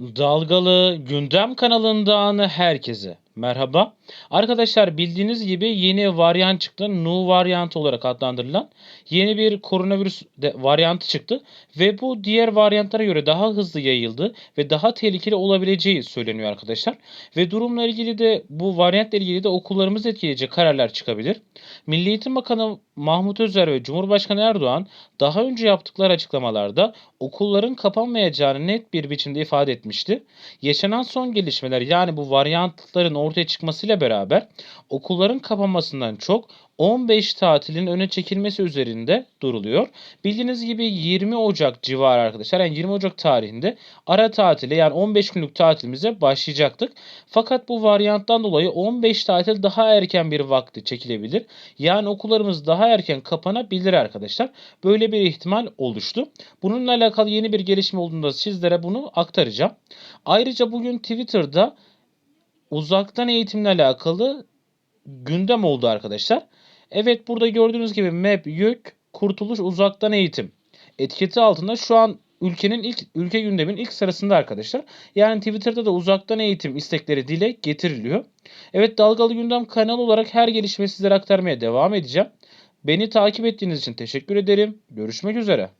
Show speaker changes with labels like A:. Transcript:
A: Dalgalı Gündem kanalından herkese merhaba. Arkadaşlar bildiğiniz gibi yeni varyant çıktı. Nu varyantı olarak adlandırılan yeni bir koronavirüs varyantı çıktı. Ve bu diğer varyantlara göre daha hızlı yayıldı ve daha tehlikeli olabileceği söyleniyor arkadaşlar. Ve durumla ilgili de bu varyantla ilgili de okullarımızı etkileyecek kararlar çıkabilir. Milli Eğitim Bakanı Mahmut Özer ve Cumhurbaşkanı Erdoğan daha önce yaptıkları açıklamalarda okulların kapanmayacağını net bir biçimde ifade etmişti. Yaşanan son gelişmeler yani bu varyantların ortaya çıkmasıyla beraber okulların kapanmasından çok 15 tatilin öne çekilmesi üzerinde duruluyor. Bildiğiniz gibi 20 Ocak civarı arkadaşlar yani 20 Ocak tarihinde ara tatile yani 15 günlük tatilimize başlayacaktık. Fakat bu varyanttan dolayı 15 tatil daha erken bir vakti çekilebilir. Yani okullarımız daha erken kapanabilir arkadaşlar. Böyle bir ihtimal oluştu. Bununla alakalı yeni bir gelişme olduğunda sizlere bunu aktaracağım. Ayrıca bugün Twitter'da uzaktan eğitimle alakalı gündem oldu arkadaşlar. Evet burada gördüğünüz gibi MEP, YÖK, Kurtuluş Uzaktan Eğitim etiketi altında şu an ülkenin ilk ülke gündemin ilk sırasında arkadaşlar. Yani Twitter'da da uzaktan eğitim istekleri dile getiriliyor. Evet Dalgalı Gündem kanalı olarak her gelişmeyi sizlere aktarmaya devam edeceğim. Beni takip ettiğiniz için teşekkür ederim. Görüşmek üzere.